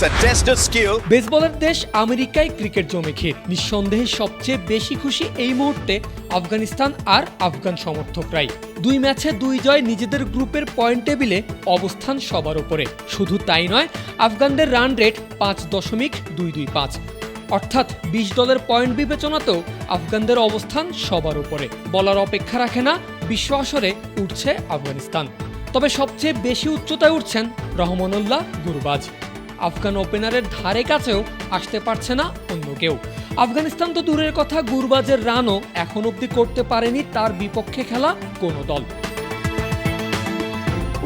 It's a test of skill. বেসবলের দেশ আমেরিকায় cricket জমে খেয়ে নিঃসন্দেহে সবচেয়ে বেশি খুশি এই মুহূর্তে আফগানিস্তান আর আফগান সমর্থকরাই। দুই ম্যাচে দুই জয় নিজেদের গ্রুপের পয়েন্ট টেবিলে অবস্থান সবার শুধু তাই নয়, আফগানদের রান রেট পাঁচ দশমিক দুই দুই পাঁচ। অর্থাৎ বিশ দলের পয়েন্ট বিবেচনাতেও আফগানদের অবস্থান সবার উপরে। বলার অপেক্ষা রাখে না, বিশ্ব আসরে উঠছে আফগানিস্তান। তবে সবচেয়ে বেশি উচ্চতায় উঠছেন রহমানুল্লাহ গুরবাজ। আফগান ওপেনারের ধারে কাছেও আসতে পারছে না অন্য কেউ। আফগানিস্তান তো দূরের কথা, গুরবাজের রানও এখন অব্দি করতে পারেনি তার বিপক্ষে খেলা কোনো দল।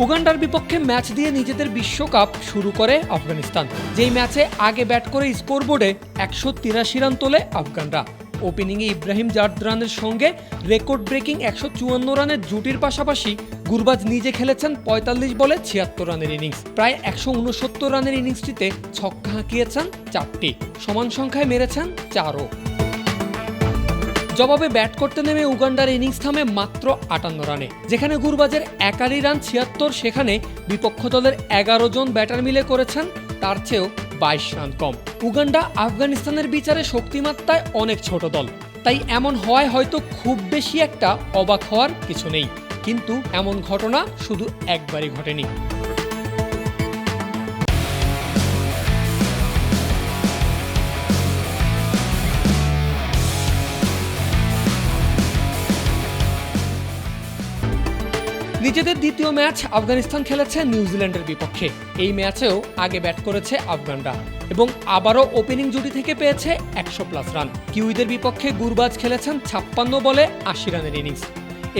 উগান্ডার বিপক্ষে ম্যাচ দিয়ে নিজেদের বিশ্বকাপ শুরু করে আফগানিস্তান। যেই ম্যাচে আগে ব্যাট করে স্কোরবোর্ডে একশো তিরাশি রান তোলে আফগানরা। ওপেনিংয়ে ইব্রাহিম জার্দ্রানের সঙ্গে রেকর্ড ব্রেকিং একশো চুয়ান্ন রানের জুটির পাশাপাশি গুরবাজ নিজে খেলেছেন পঁয়তাল্লিশ বলে ছিয়াত্তর রানের ইনিংস। প্রায় একশো উনসত্তর রানের ইনিংসটিতে ছক্কা হাঁকিয়েছেন চারটি। সমান সংখ্যায় মেরেছেন চারও। জবাবে ব্যাট করতে নেমে উগান্ডার ইনিংস থামে মাত্র আটান্ন রানে। যেখানে গুরবাজের একারি রান ছিয়াত্তর, সেখানে বিপক্ষ দলের এগারো জন ব্যাটার মিলে করেছেন, তার চেয়েও বাইশ রান কম। উগান্ডা আফগানিস্তানের বিচারে শক্তিমাত্রায় অনেক ছোট দল। তাই এমন হওয়ায় হয়তো খুব বেশি একটা অবাক হওয়ার কিছু নেই। কিন্তু এমন ঘটনা শুধু একবারই ঘটেনি। নিজেদের দ্বিতীয় ম্যাচ আফগানিস্তান খেলেছে নিউজিল্যান্ডের বিপক্ষে। এই ম্যাচেও আগে ব্যাট করেছে আফগানরা এবং আবারও ওপেনিং জুটি থেকে পেয়েছে একশো প্লাস রান। কিউইদের বিপক্ষে গুরবাজ খেলেছেন ছাপ্পান্ন বলে আশি রানের ইনিংস।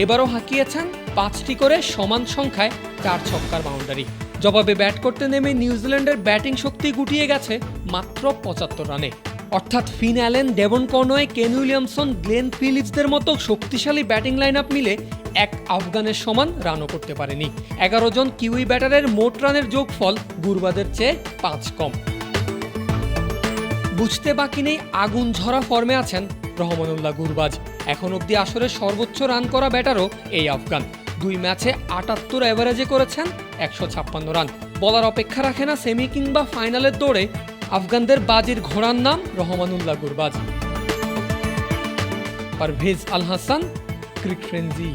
এবারও হাঁকিয়েছেন পাঁচটি করে সমান সংখ্যায় চার ছক্কার বাউন্ডারি। জবাবে ব্যাট করতে নেমে নিউজিল্যান্ডের ব্যাটিং শক্তি গুটিয়ে গেছে মাত্র পঁচাত্তর রানে। অর্থাৎ Finn Allen, Devon Conway Kane Williamson, Glenn ফিলিপসদের মতো শক্তিশালী ব্যাটিং লাইন আপ মিলে এক আফগানের সমান রানও করতে পারেনি। এগারো জন কিউই ব্যাটারের মোট রানের যোগফল গুরবাদের চেয়ে পাঁচ কম। বুঝতে বাকি নেই আগুন ঝরা ফর্মে আছেন রহমানুল্লাহ গুরবাজ। এখন অবধি আসরে সর্বোচ্চ রান করা ব্যাটারও এই আফগান। দুই ম্যাচে আটাত্তর অ্যাভারেজে করেছেন একশো ছাপ্পান্ন রান বলার অপেক্ষা রাখে না সেমি কিংবা ফাইনালের দৌড়ে আফগানদের বাজির ঘোড়ার নাম Rahmanullah গুরবাজি। Parvez Al Hasan cric frenzy